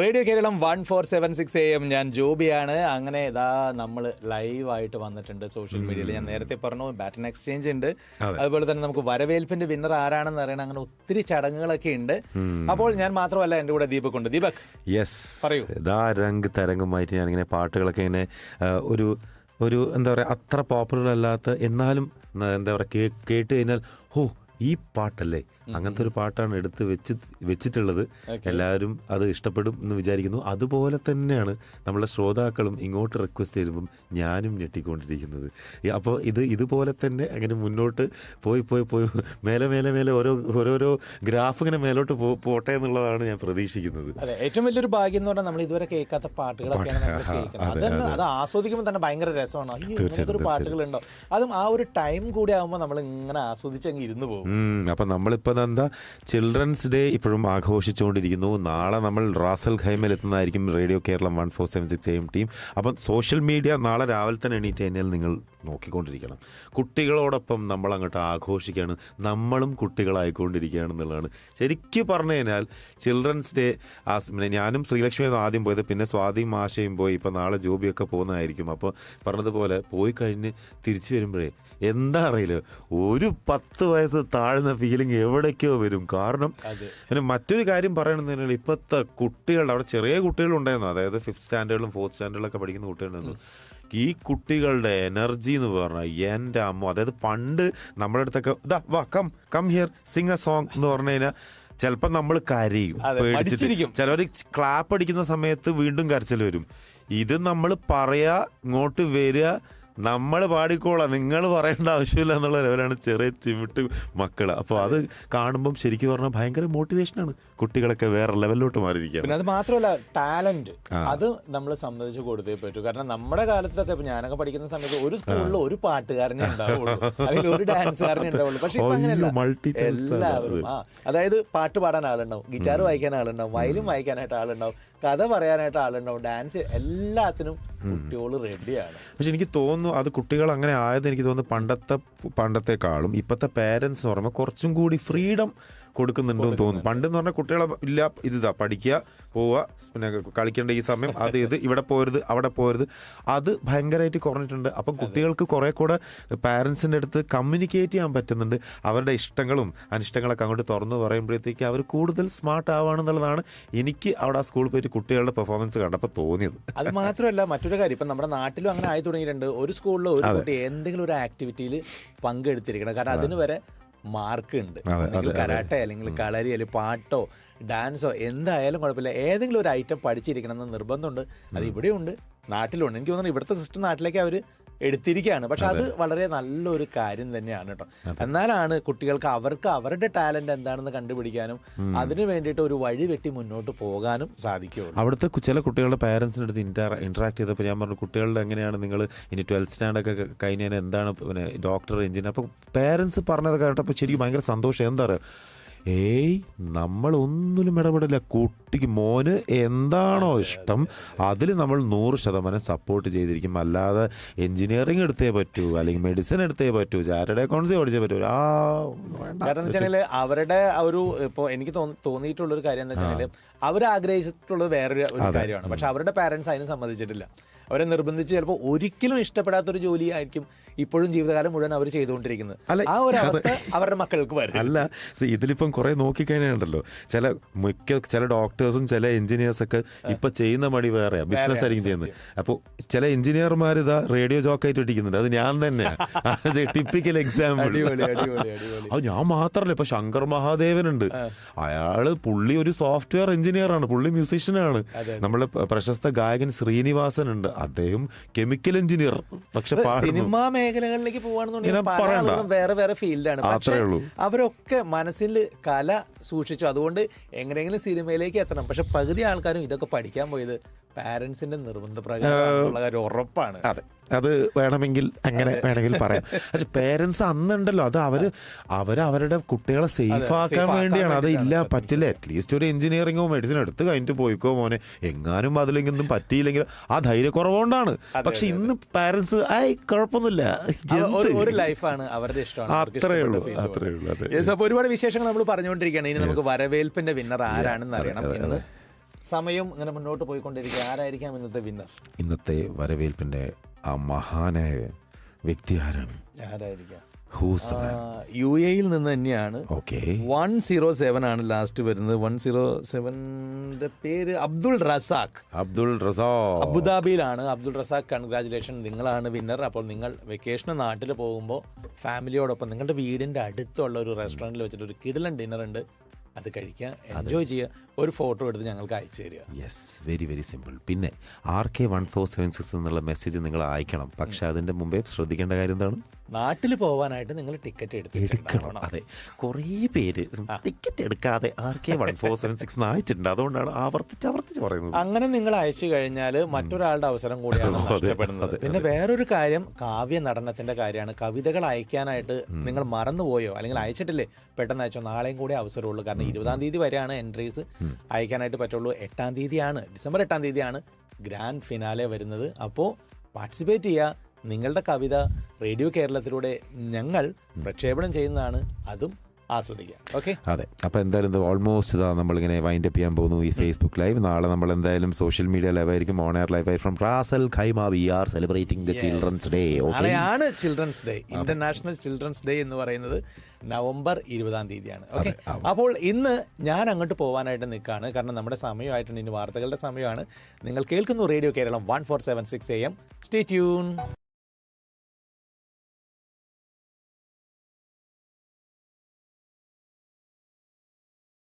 Radio Keralam one four seven six A M ഞാൻ ജോബിയാണ്. അങ്ങനെ ഇതാ നമ്മൾ ലൈവായിട്ട് വന്നിട്ടുണ്ട് സോഷ്യൽ മീഡിയയിൽ ഞാൻ നേരത്തെ പറഞ്ഞു ബാറ്റൺ എക്സ്ചേഞ്ച് ഉണ്ട്. അതുപോലെ തന്നെ നമുക്ക് വരവേൽപ്പിന്റെ വിന്നർ ആരാണെന്ന് അറിയണം. അങ്ങനെ ഒത്തിരി ചടങ്ങുകളൊക്കെ ഉണ്ട്. അപ്പോൾ ഞാൻ മാത്രമല്ല എന്റെ കൂടെ ദീപക് ഉണ്ട്. ദീപക് യെസ് പറയൂ. ഇതാ രംഗ് തരംഗമായിട്ട് ഞാൻ ഇങ്ങനെ പാട്ടുകളൊക്കെ ഇങ്ങനെ ഒരു ഒരു എന്താ പറയുക അത്ര പോപ്പുലർ അല്ലാത്ത എന്നാലും എന്താ പറയുക കേട്ട് കഴിഞ്ഞാൽ ഹോ ഈ പാട്ടല്ലേ? അങ്ങനത്തെ ഒരു പാട്ടാണ് എടുത്ത് വെച്ച് വെച്ചിട്ടുള്ളത്. എല്ലാവരും അത് ഇഷ്ടപ്പെടും എന്ന് വിചാരിക്കുന്നു. അതുപോലെ തന്നെയാണ് നമ്മളെ ശ്രോതാക്കളും ഇങ്ങോട്ട് റിക്വസ്റ്റ് ചെയ്യുമ്പം ഞാനും ഞെട്ടിക്കൊണ്ടിരിക്കുന്നത്. അപ്പോൾ ഇത് ഇതുപോലെ തന്നെ അങ്ങനെ മുന്നോട്ട് പോയി പോയി പോയി മേലെ മേലെ മേലെ ഓരോ ഓരോരോ ഗ്രാഫ് ഇങ്ങനെ മേലോട്ട് പോ- പോട്ടെ എന്നുള്ളതാണ് ഞാൻ പ്രതീക്ഷിക്കുന്നത്. ഏറ്റവും വലിയൊരു ഭാഗ്യം എന്ന് പറഞ്ഞാൽ നമ്മൾ ഇതുവരെ കേൾക്കാത്ത പാട്ടുകളൊക്കെയാണ് നമ്മൾ കേൾക്കുന്നത്. അതെ, ആസ്വദിക്കുമ്പോൾ തന്നെ ഭയങ്കര രസമാണ്. ഒരു പാട്ടുകളുണ്ടോ? അതും ആ ഒരു ടൈം കൂടി ആകുമ്പോൾ നമ്മൾ ഇങ്ങനെ ആസ്വദിച്ച് അങ്ങ് ഇരുന്ന് പോകും. അപ്പം നമ്മളിപ്പോൾ എന്താ ചിൽഡ്രൻസ് ഡേ ഇപ്പോഴും ആഘോഷിച്ചുകൊണ്ടിരിക്കുന്നു. നാളെ നമ്മൾ റാസൽ ഖൈമയിൽ എത്തുന്നതായിരിക്കും radio Keralam one four seven six M team അപ്പം സോഷ്യൽ മീഡിയ നാളെ രാവിലെ തന്നെ എണീറ്റ് കഴിഞ്ഞാൽ നിങ്ങൾ നോക്കിക്കൊണ്ടിരിക്കണം. കുട്ടികളോടൊപ്പം നമ്മൾ അങ്ങോട്ട് ആഘോഷിക്കുകയാണ് നമ്മളും കുട്ടികളായിക്കൊണ്ടിരിക്കുകയാണ് എന്നുള്ളതാണ്. ശരിക്കും പറഞ്ഞു കഴിഞ്ഞാൽ ചിൽഡ്രൻസ് ഡേ ആ ഞാനും ശ്രീലക്ഷ്മി ആദ്യം പോയത്. പിന്നെ സ്വാതി മാഷയും പോയി. ഇപ്പം നാളെ ജോബിയൊക്കെ പോകുന്നതായിരിക്കും. അപ്പോൾ പറഞ്ഞതുപോലെ പോയി കഴിഞ്ഞ് തിരിച്ചു വരുമ്പോഴേ എന്താ അറിയില്ല. ഒരു പത്ത് വയസ്സ് താഴ്ന്ന ഫീലിംഗ് എവിടേക്കോ വരും. കാരണം പിന്നെ മറ്റൊരു കാര്യം പറയണമെന്ന് ഇപ്പോഴത്തെ കുട്ടികളുടെ അവിടെ ചെറിയ കുട്ടികളുണ്ടായിരുന്നു അതായത് ഫിഫ്ത് സ്റ്റാൻഡേർഡിലും ഫോർത്ത് സ്റ്റാൻഡേർഡിലൊക്കെ പഠിക്കുന്ന കുട്ടികളുണ്ടായിരുന്നു ഈ കുട്ടികളുടെ എനർജി എന്ന് പറഞ്ഞാൽ എന്റെ അമ്മ അതായത് പണ്ട് നമ്മുടെ അടുത്തൊക്കെ ഇതാ വാ come come here sing a song എന്ന് പറഞ്ഞു കഴിഞ്ഞാൽ ചിലപ്പോൾ നമ്മൾ കരയും പേടിച്ചിട്ട്. ചിലവർ ക്ലാപ്പ് അടിക്കുന്ന സമയത്ത് വീണ്ടും കരച്ചിൽ വരും. ഇത് നമ്മൾ പറയാ ഇങ്ങോട്ട് വരിക നമ്മൾ പാടിക്കോളാം. നിങ്ങൾ പറയേണ്ട ആവശ്യമില്ല എന്നുള്ള ലെവലാണ് ചെറിയ ചിമിട്ട് മക്കൾ അപ്പോൾ അത് കാണുമ്പം ശരിക്കും പറഞ്ഞാൽ ഭയങ്കര മോട്ടിവേഷനാണ് കുട്ടികളൊക്കെ വേറെ ലെവലിലോട്ട് മാറിയിരിക്കുക പിന്നെ അത് മാത്രമല്ല ടാലന്റ് അത് നമ്മൾ സംബന്ധിച്ച് കൊടുത്തേ പറ്റൂ. കാരണം നമ്മുടെ കാലത്തൊക്കെ ഇപ്പം ഞാനൊക്കെ പഠിക്കുന്ന സമയത്ത് ഒരു സ്കൂളിൽ ഒരു പാട്ടുകാരനെ ഉണ്ടാവുള്ളൂ. അല്ലെങ്കിൽ ഒരു ഡാൻസുകാരനെ ഉണ്ടാവുള്ളൂ. പക്ഷെ ഇപ്പൊ അയ്യോ, അങ്ങനെയല്ല. multi talents ആണ് എല്ലാവരും ആ. അതായത് പാട്ട് പാടാൻ ആളുണ്ടാവും. ഗിറ്റാർ വായിക്കാൻ ആളുണ്ടാവും. വയലും വായിക്കാനായിട്ട് ആളുണ്ടാവും. കഥ പറയാനായിട്ട് ആളുണ്ടാവും. ഡാൻസ് എല്ലാത്തിനും കുട്ടികൾ റെഡിയാണ് പക്ഷെ എനിക്ക് തോന്നുന്നു അത് കുട്ടികൾ അങ്ങനെ ആയത് എനിക്ക് തോന്നുന്നു പണ്ടത്തെ പണ്ടത്തെക്കാളും ഇപ്പോഴത്തെ പേരൻസ് എന്ന് പറയുമ്പോൾ കുറച്ചും കൂടി ഫ്രീഡം കൊടുക്കുന്നുണ്ടെന്ന് തോന്നുന്നു. പണ്ട് എന്ന് പറഞ്ഞാൽ കുട്ടികളെ ഇല്ല ഇതാ പഠിക്കുക പോവുക പിന്നെ കളിക്കേണ്ട ഈ സമയം അത് ഇത് ഇവിടെ പോരുത് അവിടെ പോരുത്. അത് ഭയങ്കരമായിട്ട് കുറഞ്ഞിട്ടുണ്ട്. അപ്പം കുട്ടികൾക്ക് കുറെ കൂടെ പാരൻസിന്റെ അടുത്ത് കമ്മ്യൂണിക്കേറ്റ് ചെയ്യാൻ പറ്റുന്നുണ്ട്. അവരുടെ ഇഷ്ടങ്ങളും അനിഷ്ടങ്ങളൊക്കെ അങ്ങോട്ട് തുറന്നു പറയുമ്പോഴത്തേക്ക് അവർ കൂടുതൽ സ്മാർട്ട് ആവുകയാണെന്നുള്ളതാണ് എനിക്ക് അവിടെ ആ സ്കൂളിൽ പോയിട്ട് കുട്ടികളുടെ പെർഫോമൻസ് കണ്ടപ്പോൾ തോന്നിയത്. അത് മാത്രമല്ല മറ്റൊരു കാര്യം. ഇപ്പം നമ്മുടെ നാട്ടിലും അങ്ങനെ ആയി തുടങ്ങിയിട്ടുണ്ട്. ഒരു സ്കൂളിൽ ഒരു കുട്ടി എന്തെങ്കിലും ഒരു ആക്ടിവിറ്റിയിൽ പങ്കെടുത്തിരിക്കണം. കാരണം അതിന് വരെ മാർക്ക് ഉണ്ട് കരാട്ട അല്ലെങ്കിൽ കളരി അല്ലെങ്കിൽ പാട്ടോ ഡാൻസോ എന്തായാലും കുഴപ്പമില്ല. ഏതെങ്കിലും ഒരു ഐറ്റം പഠിച്ചിരിക്കണം എന്ന് നിർബന്ധമുണ്ട്. അത് ഇവിടെയുണ്ട്. നാട്ടിലുണ്ട്. എനിക്ക് തോന്നുന്നു ഇവിടുത്തെ സിസ്റ്റം നാട്ടിലേക്ക് അവർ എടുത്തിരിക്കുകയാണ്. പക്ഷെ അത്. വളരെ നല്ലൊരു കാര്യം തന്നെയാണ് കേട്ടോ എന്നാലാണ് കുട്ടികൾക്ക് അവർക്ക് അവരുടെ ടാലന്റ് എന്താണെന്ന് കണ്ടുപിടിക്കാനും അതിനു വേണ്ടിയിട്ട് ഒരു വഴി വെട്ടി മുന്നോട്ട് പോകാനും സാധിക്കുകയുള്ളൂ. അവിടുത്തെ ചില കുട്ടികളുടെ പാരൻസിന്റെ അടുത്ത് ഇന്റർ ഇന്ററാക്ട് ചെയ്തപ്പോൾ ഞാൻ പറഞ്ഞു കുട്ടികളുടെ എങ്ങനെയാണ് നിങ്ങൾ ഇനി ട്വൽത്ത് സ്റ്റാൻഡൊക്കെ കഴിഞ്ഞാൽ എന്താണ്? പിന്നെ ഡോക്ടർ എഞ്ചിനീയർ അപ്പോൾ പാരൻസ് പറഞ്ഞത് കേട്ടപ്പോൾ ശരിക്കും ഭയങ്കര സന്തോഷം. എന്താ പറയുക? ഏയ് നമ്മൾ ഒന്നിലും ഇടപെടില്ല. കുട്ടിക്ക് മോന് എന്താണോ ഇഷ്ടം അതിൽ നമ്മൾ നൂറ് ശതമാനം സപ്പോർട്ട് ചെയ്തിരിക്കും. അല്ലാതെ എഞ്ചിനീയറിംഗ് എടുത്തേ പറ്റൂ അല്ലെങ്കിൽ മെഡിസിൻ എടുത്തേ പറ്റൂ ചാറ്റഡ് അക്കൗണ്ട്സ് പഠിച്ചേ പറ്റൂ ആ കാരണം വെച്ചാൽ അവരുടെ ഒരു ഇപ്പോൾ എനിക്ക് തോന്നി- തോന്നിയിട്ടുള്ള ഒരു കാര്യം എന്ന് വെച്ചാൽ അവർ ആഗ്രഹിച്ചിട്ടുള്ളത് വേറൊരു ഒരു കാര്യമാണ്. പക്ഷെ അവരുടെ പാരന്റ്സ് അതിന് സമ്മതിച്ചിട്ടില്ല. അവരെ നിർബന്ധിച്ച് ചിലപ്പോൾ ഒരിക്കലും ഇഷ്ടപ്പെടാത്തൊരു ജോലി ആയിരിക്കും ഇപ്പോഴും ജീവിതകാലം മുഴുവൻ അവർ ചെയ്തുകൊണ്ടിരിക്കുന്നത്. ആ ഒരു അവസ്ഥ അവരുടെ മക്കൾക്ക് വരും. അല്ല see, ഇതിലിപ്പം കുറെ നോക്കിക്കഴിഞ്ഞുണ്ടല്ലോ ചില മിക്ക ചില ഡോക്ടേഴ്സും ചില എഞ്ചിനീയേഴ്സൊക്കെ ഇപ്പൊ ചെയ്യുന്ന മടി വേറെ ബിസിനസ് ആയിരിക്കും ചെയ്യുന്നത്. അപ്പോൾ ചില എഞ്ചിനീയർമാർ ഇതാ റേഡിയോ ജോക്കായിട്ട് ഇട്ടിരിക്കുന്നുണ്ട്. അത് ഞാൻ തന്നെയാണ് ടിപ്പിക്കൽ എക്സാമ്പിൾ അത് ഞാൻ മാത്രല്ല ഇപ്പൊ ശങ്കർ മഹാദേവൻ ഉണ്ട് അയാൾ പുള്ളി ഒരു സോഫ്റ്റ്വെയർ എഞ്ചിനീയർ ആണ് പുള്ളി മ്യൂസീഷ്യനാണ് നമ്മളെ പ്രശസ്ത ഗായകൻ ശ്രീനിവാസൻ ഉണ്ട് അദ്ദേഹം കെമിക്കൽ എഞ്ചിനീയർ പക്ഷെ സിനിമാ മേഖലകളിലേക്ക് പോവാണെന്നുണ്ടെങ്കിൽ വേറെ വേറെ ഫീൽഡാണ് അത്രേ ഉള്ളൂ. അവരൊക്കെ മനസ്സിൽ കല സൂക്ഷിച്ചു. അതുകൊണ്ട് എങ്ങനെയെങ്കിലും സിനിമയിലേക്ക് എത്തണം. പക്ഷെ പകുതി ആൾക്കാരും ഇതൊക്കെ പഠിക്കാൻ പോയത് പാരന്റ്സിന്റെ നിർബന്ധപ്രകാരം കാര്യം ഉറപ്പാണ്. അതെ. അത് വേണമെങ്കിൽ അങ്ങനെ വേണമെങ്കിൽ പറയാം. പക്ഷെ പേരൻസ് അന്നുണ്ടല്ലോ. അത് അവർ അവർ അവരുടെ കുട്ടികളെ സേഫ് ആക്കാൻ വേണ്ടിയാണ്. അത് ഇല്ല പറ്റില്ല. അറ്റ്ലീസ്റ്റ് ഒരു എഞ്ചിനീയറിംഗോ മെഡിസിൻ എടുത്ത് കഴിഞ്ഞിട്ട് പോയിക്കോ മോനെ. എങ്ങാനും അതിലെങ്കിലും പറ്റിയില്ലെങ്കിൽ ആ ധൈര്യക്കുറവുകൊണ്ടാണ്. പക്ഷെ ഇന്ന് പാരന്റ്സ് ആയി കുഴപ്പമൊന്നുമില്ല. ഒരു-? ലൈഫാണ് അവരുടെ ഇഷ്ടമാണ്. അത്രേ ഉള്ളൂ, അത്രേ ഉള്ളൂ, അപ്പൊ ഒരുപാട് വിശേഷങ്ങൾ നമ്മൾ പറഞ്ഞുകൊണ്ടിരിക്കുകയാണ്. ഇനി നമുക്ക് വരവേൽപ്പിന്റെ വിന്നർ ആരാണെന്ന് അറിയണം ഇന്ന് സമയം ഇങ്ങനെ മുന്നോട്ട് പോയിക്കൊണ്ടിരിക്കുക. ആരായിരിക്കാം ഇന്നത്തെ വിന്നർ ഇന്നത്തെ വരവേൽപ്പിന്റെ ആ മഹാനായ വ്യക്തി ആരാണ്? ആരായിരിക്കാം? യു എയിൽ നിന്ന് തന്നെയാണ്. ഓക്കെ വൺ സീറോ സെവൻ ആണ് ലാസ്റ്റ് വരുന്നത്. വൺ സീറോ സെവന്റെ പേര് അബ്ദുൾ റസാഖ്. അബ്ദുൾ റസാഖ്. അബുദാബിയിലാണ്. അബ്ദുൾ റസാഖ് കൺഗ്രാചുലേഷൻ നിങ്ങളാണ് വിന്നർ അപ്പോൾ നിങ്ങൾ വെക്കേഷന് നാട്ടിൽ പോകുമ്പോൾ ഫാമിലിയോടൊപ്പം നിങ്ങളുടെ വീടിന്റെ അടുത്തുള്ള ഒരു റെസ്റ്റോറന്റിൽ വെച്ചിട്ട് ഒരു കിടിലൻ ഡിന്നർ ഉണ്ട്. അത് കഴിക്കുക എൻജോയ് ചെയ്യുക ഒരു ഫോട്ടോ എടുത്ത് ഞങ്ങൾക്ക് അയച്ചു തരിക. യെസ് വെരി വെരി സിമ്പിൾ പിന്നെ R K one four seven six എന്നുള്ള മെസ്സേജ് നിങ്ങൾ അയക്കണം. പക്ഷെ അതിന്റെ മുമ്പേ ശ്രദ്ധിക്കേണ്ട കാര്യം എന്താണ്? നാട്ടിൽ പോകാനായിട്ട് നിങ്ങൾ ടിക്കറ്റ് എടുക്കണം. അതെ. കുറേ പേര്. ടിക്കറ്റ് എടുക്കാതെ R K one four seven six അയച്ചിട്ടുണ്ട് അതുകൊണ്ടാണ് ആവർത്തിച്ച് ആവർത്തിച്ച് പറയുന്നത്. അങ്ങനെ നിങ്ങൾ അയച്ചു കഴിഞ്ഞാൽ മറ്റൊരാളുടെ അവസരം കൂടിയാണ് നഷ്ടപ്പെടുന്നത്. പിന്നെ വേറൊരു കാര്യം കാവ്യ നടനത്തിന്റെ കാര്യമാണ്. കവിതകൾ അയക്കാനായിട്ട് നിങ്ങൾ മറന്നുപോയോ? അല്ലെങ്കിൽ അയച്ചിട്ടില്ലേ? പെട്ടെന്ന് അയച്ചോ? നാളെയും കൂടി അവസരമുള്ളൂ. കാരണം ഇരുപതാം തീയതി വരെയാണ് എൻട്രീസ്. അയക്കാനായിട്ട് പറ്റുള്ളൂ. എട്ടാം തീയതിയാണ്. ഡിസംബർ എട്ടാം തീയതിയാണ് ഗ്രാൻഡ് ഫിനാലെ വരുന്നത്. അപ്പോൾ പാർട്ടിസിപ്പേറ്റ് ചെയ്യുക. നിങ്ങളുടെ കവിത റേഡിയോ കേരളത്തിലൂടെ ഞങ്ങൾ പ്രക്ഷേപണം ചെയ്യുന്നതാണ് അതും ആസ്വദിക്കുക. ഓക്കെ അതെ. അപ്പോൾ എന്തായാലും ഇത് ഓൾമോസ്റ്റ് ഇതാ നമ്മളിങ്ങനെ വൈൻഡ് അപ്പ് ചെയ്യാൻ പോകുന്നു ഈ ഫേസ്ബുക്ക് ലൈവ് നാളെ നമ്മൾ എന്തായാലും സോഷ്യൽ മീഡിയ ലൈവ് ആയിരിക്കും. ഓൺ എയർ ലൈവ് ആയി from Ras al Khaimah we are celebrating the children's day okay നാളെയാണ് children's day international children's day എന്ന് പറയുന്നത് നവംബർ ഇരുപതാം തീയതിയാണ്. ഓക്കെ അപ്പോൾ ഇന്ന് ഞാൻ അങ്ങോട്ട് പോകാനായിട്ട് നിൽക്കുകയാണ് കാരണം നമ്മുടെ സമയമായിട്ടുണ്ട്. ഇനി വാർത്തകളുടെ സമയമാണ്. നിങ്ങൾ കേൾക്കുന്നു radio Keralam one four seven six A M stay tune